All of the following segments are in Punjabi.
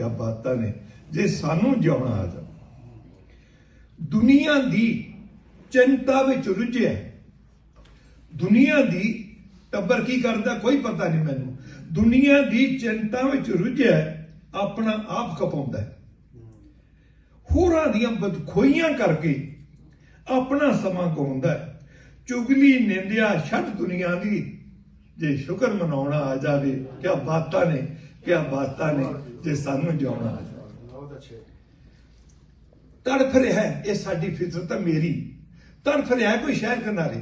ਕਿਆ ਬਾਤਾਂ ਨੇ। ਜੇ ਸਾਨੂੰ ਜਿਉਣਾ ਆ ਜਾ ਦੁਨੀਆ ਦੀ ਚਿੰਤਾ ਵਿੱਚ ਰੁੱਝਿਆ ਦੁਨੀਆ ਦੀ ਟੱਬਰ ਕੀ ਕਰਦਾ ਕੋਈ ਪਤਾ ਨਹੀਂ ਮੈਨੂੰ। ਦੁਨੀਆ ਦੀ ਚਿੰਤਾ ਵਿੱਚ ਰੁੱਝਿਆ ਆਪਣਾ ਆਪ ਕਪਾਉਂਦਾ ਹੋਰਾਂ ਦੀਆਂ ਬਦਖੋਈਆਂ ਕਰਕੇ ਆਪਣਾ ਸਮਾਂ ਗਾਉਂਦਾ ਚੁਗਲੀ, ਨਿੰਦਿਆ, ਛੱਡ ਦੁਨੀਆ ਦੀ। ਜੇ ਸ਼ੁਕਰ ਮਨਾਉਣਾ ਆ ਜਾਵੇ, ਕਿਆ ਬਾਤਾਂ ਨੇ। ਕਿਆ ਬਾਤਾਂ ਨੇ ਜੇ ਸਾਨੂੰ ਜਿਉਣਾ ਬਹੁਤ ਅੱਛੇ ਤੜਫ ਰਿਹਾ ਇਹ ਸਾਡੀ ਫਿਤਰਤ ਹੈ ਮੇਰੀ। ਤੜਫ ਰਿਹਾ ਕੋਈ ਸ਼ਹਿਰ ਕਿਨਾਰੇ।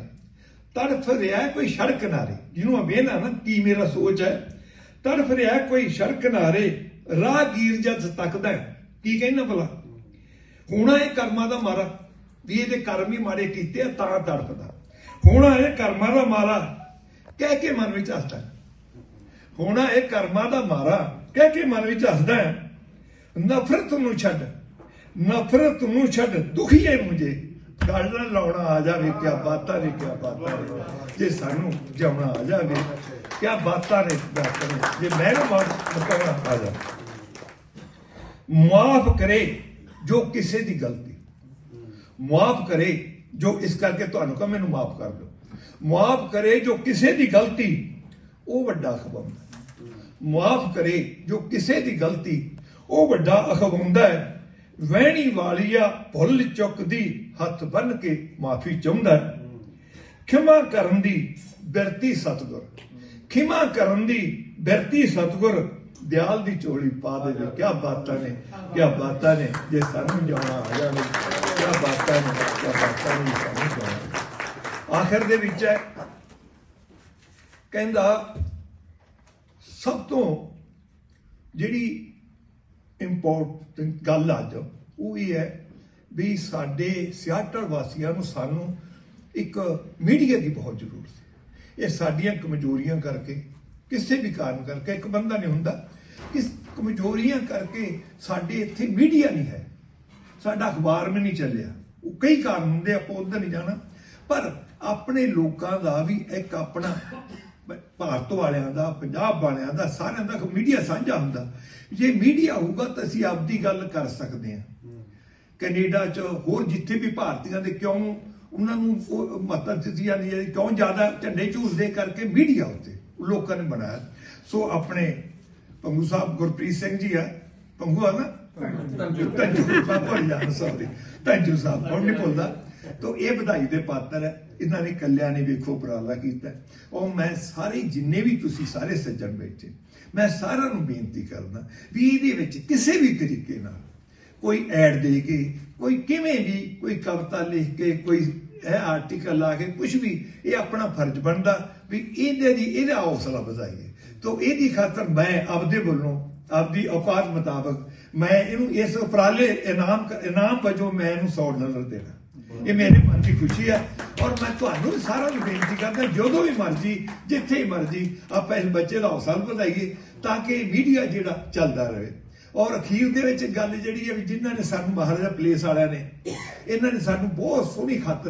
ਤੜਫ ਰਿਹਾ ਕੋਈ ਸੜਕ ਕਿਨਾਰੇ। ਜਿਹਨੂੰ ਵੇਨਾ ਨਾ, ਕੀ ਮੇਰਾ ਸੋਚ ਹੈ। ਤੜਫ ਰਿਹਾ ਕੋਈ ਸੜਕ ਕਿਨਾਰੇ। ਰਾਹਗੀਰ ਜਦ ਤੱਕਦਾ ਕੀ ਕਹਿੰਦਾ ਭਲਾ? ਹੋਣਾ ਇਹ ਕਰਮਾਂ ਦਾ ਮਾਰਾ। ਵੀ ਇਹਦੇ ਕਰਮ ਹੀ ਮਾੜੇ ਕੀਤੇ ਆ, ਤਾਂ ਤੜਫਦਾ। ਹੋਣਾ ਇਹ ਕਰਮਾਂ ਦਾ ਮਾਰਾ। ਕਹਿ ਕੇ ਮਨ ਵਿੱਚ ਹੱਸਦਾ ਹੋਣਾ ਇਹ ਕਰਮਾਂ ਦਾ ਮਾਰਾ ਕਹਿ ਕੇ ਮਨ ਵਿੱਚ ਹੱਸਦਾ ਹੈ। ਨਫ਼ਰਤ ਨੂੰ ਛੱਡ, ਨਫ਼ਰਤ ਨੂੰ ਛੱਡ ਦੁਖੀਏ ਮੁਝੇ ਗੱਲ ਨਾਲ ਲਾਉਣਾ ਆ ਜਾਵੇ, ਕਿਆ ਬਾਤਾਂ ਨੇ, ਕਿਆ ਬਾਤਾਂ ਨੇ। ਜੇ ਸਾਨੂੰ ਜਿਉਣਾ ਆ ਜਾਵੇ, ਕਿਆ ਬਾਤਾਂ ਨੇ ਬਾਤਾਂ ਨੇ। ਜੇ ਮੈਂ ਨਾ ਮਕਾਉਣਾ ਆ ਜਾ। ਮਾਫ ਕਰੇ ਜੋ ਕਿਸੇ ਦੀ ਗਲਤੀ। ਮਾਫ ਕਰੇ ਜੋ ਇਸ ਕਰਕੇ ਤੁਹਾਨੂੰ ਕਹ ਮੈਨੂੰ ਮਾਫ ਕਰ ਦਿਓ। ਮਾਫ ਕਰੇ ਜੋ ਕਿਸੇ ਦੀ ਗਲਤੀ। ਉਹ ਵੱਡਾ ਖਬਰ ਮਾਫ ਕਰੇ ਜੋ ਕਿਸੇ ਦੀ ਗਲਤੀ। ਉਹ ਵੱਡਾ ਅਖਵਾਉਂਦਾ ਹੈ, ਵਹਿਣੀ ਵਾਲੀਆ ਭੁੱਲ ਚੁੱਕਦੀ, ਹੱਥ ਬੰਨ ਕੇ ਮਾਫੀ ਚਾਹੁੰਦਾ ਹੈ। ਖਿਮਾ ਕਰਨ ਦੀ ਬਿਰਤੀ ਸਤਗੁਰ, ਖਿਮਾ ਕਰਨ ਦੀ ਬਿਰਤੀ ਸਤਗੁਰ, ਦਿਆਲ ਦੀ ਝੋਲੀ ਪਾ ਦੇਵੇ ਕਿਆ ਬਾਤਾਂ ਨੇ, ਕਿਆ ਬਾਤਾਂ ਨੇ, ਜੇ ਸਾਨੂੰ ਜਾਣਾ ਆ ਜਾਵੇ, ਕਿਆ ਬਾਤਾਂ ਨੇ, ਕਿਆ ਬਾਤਾਂ ਨੇ, ਸਾਨੂੰ ਜਾਣਾ। ਆਖਰ ਦੇ ਵਿੱਚ ਹੈ, ਕਹਿੰਦਾ ਸਭ ਤੋਂ ਜਿਹੜੀ ਇੰਪੋਰਟੈਂਟ ਗੱਲ ਅੱਜ, ਉਹ ਇਹ ਹੈ ਵੀ ਸਾਡੇ ਸਿਆਟਲ ਵਾਸੀਆਂ ਨੂੰ ਸਾਨੂੰ ਇੱਕ ਮੀਡੀਆ ਦੀ ਬਹੁਤ ਜ਼ਰੂਰਤ ਹੈ ਇਹ ਸਾਡੀਆਂ ਕਮਜ਼ੋਰੀਆਂ ਕਰਕੇ, ਕਿਸੇ ਵੀ ਕਾਰਨ ਕਰਕੇ, ਇੱਕ ਬੰਦਾ ਨਹੀਂ ਹੁੰਦਾ। ਇਸ ਕਮਜ਼ੋਰੀਆਂ ਕਰਕੇ ਸਾਡੇ ਇੱਥੇ ਮੀਡੀਆ ਨਹੀਂ ਹੈ। ਸਾਡਾ ਅਖਬਾਰ ਵੀ ਨਹੀਂ ਚੱਲਿਆ। ਉਹ ਕਈ ਕਾਰਨ ਹੁੰਦੇ, ਆਪਾਂ ਉਧਰ ਨਹੀਂ ਜਾਣਾ। ਪਰ ਆਪਣੇ ਲੋਕਾਂ ਦਾ ਵੀ ਇੱਕ ਆਪਣਾ ਭਾਰਤ ਵਾਲਿਆਂ ਦਾ ਪੰਜਾਬ ਵਾਲਿਆਂ ਦਾ ਸਾਰਿਆਂ ਦਾ ਮੀਡੀਆ ਸਾਂਝਾ ਹੁੰਦਾ। ਜੇ ਮੀਡੀਆ ਹੋਊਗਾ ਤਾਂ ਅਸੀਂ ਆਪਦੀ ਗੱਲ ਕਰ ਸਕਦੇ ਹਾਂ। ਕੈਨੇਡਾ ਚ ਹੋਰ ਜਿੱਥੇ ਵੀ ਭਾਰਤੀਆਂ ਦੇ ਕਿਉਂ ਉਹਨਾਂ ਨੂੰ ਉਹ ਮਹੱਤਵ ਦਿੱਤੀ ਜਾਂਦੀ ਹੈ ਕਿਉਂ ਜ਼ਿਆਦਾ ਝੰਡੇ ਝੂਲਦੇ ਕਰਕੇ ਮੀਡੀਆ ਉੱਤੇ ਲੋਕਾਂ ਨੇ ਬਣਾਇਆ। ਸੋ ਆਪਣੇ ਪੰਗੂ ਸਾਹਿਬ ਗੁਰਪ੍ਰੀਤ ਸਿੰਘ ਜੀ ਆ। ਪੰਗੂ ਆ ਨਾ? ਤੰਜੂ ਤੰਜੂ ਸੌਰੀ ਤੰਜੂ ਸਾਹਿਬ ਹੁਣ ਨਹੀਂ ਭੁੱਲਦਾ ਤੋ ਇਹ ਵਧਾਈ ਦੇ ਪਾਤਰ ਹੈ ਇਹਨਾਂ ਨੇ ਕੱਲਿਆਂ ਨੇ ਵੇਖੋ ਉਪਰਾਲਾ ਕੀਤਾ। ਉਹ ਮੈਂ ਸਾਰੇ ਜਿੰਨੇ ਵੀ ਤੁਸੀਂ ਸਾਰੇ ਸੱਜਣ ਬੈਠੇ, ਮੈਂ ਸਾਰਿਆਂ ਨੂੰ ਬੇਨਤੀ ਕਰਦਾ ਵੀ ਇਹਦੇ ਵਿੱਚ ਕਿਸੇ ਵੀ ਤਰੀਕੇ ਨਾਲ ਕੋਈ ਐਡ ਦੇ ਕੇ, ਕੋਈ ਕਿਵੇਂ ਵੀ, ਕੋਈ ਕਵਿਤਾ ਲਿਖ ਕੇ, ਕੋਈ ਇਹ ਆਰਟੀਕਲ ਲਾ ਕੇ ਕੁਝ ਵੀ, ਇਹ ਆਪਣਾ ਫਰਜ਼ ਬਣਦਾ ਵੀ ਇਹਦੇ ਦੀ ਇਹਦਾ ਹੌਸਲਾ ਵਧਾਈਏ। ਤੋ ਇਹਦੀ ਖਾਤਰ ਮੈਂ ਆਪਦੇ ਵੱਲੋਂ, ਆਪਦੀ ਔਕਾਤ ਮੁਤਾਬਕ ਮੈਂ ਇਹਨੂੰ ਇਸ ਉਪਰਾਲੇ ਇਨਾਮ ਇਨਾਮ ਵਜੋਂ ਮੈਂ ਇਹਨੂੰ 100 ਡਾਲਰ ਦੇਣਾ। ਇਹ ਮੇਰੇ ਮਨ ਦੀ ਖੁਸ਼ੀ ਹੈ ਔਰ ਮੈਂ ਤੁਹਾਨੂੰ ਵੀ ਸਾਰਿਆਂ ਨੂੰ ਬੇਨਤੀ ਕਰਦਾ, ਜਦੋਂ ਵੀ ਮਰਜ਼ੀ, ਜਿੱਥੇ ਹੀ ਮਰਜ਼ੀ, ਆਪਾਂ ਇਸ ਬੱਚੇ ਦਾ ਹੌਸਲਾ ਵਧਾਈਏ ਤਾਂ ਕਿ ਮੀਡੀਆ ਜਿਹੜਾ ਚੱਲਦਾ ਰਹੇ। ਔਰ ਅਖੀਰ ਦੇ ਵਿੱਚ ਗੱਲ ਜਿਹੜੀ ਹੈ ਵੀ ਜਿਨ੍ਹਾਂ ਨੇ ਸਾਨੂੰ ਮਹਾਰਾਜਾ ਪਲੇਸ ਵਾਲਿਆਂ ਨੇ, ਇਹਨਾਂ ਨੇ ਸਾਨੂੰ ਬਹੁਤ ਸੋਹਣੀ ਖਾਤਰ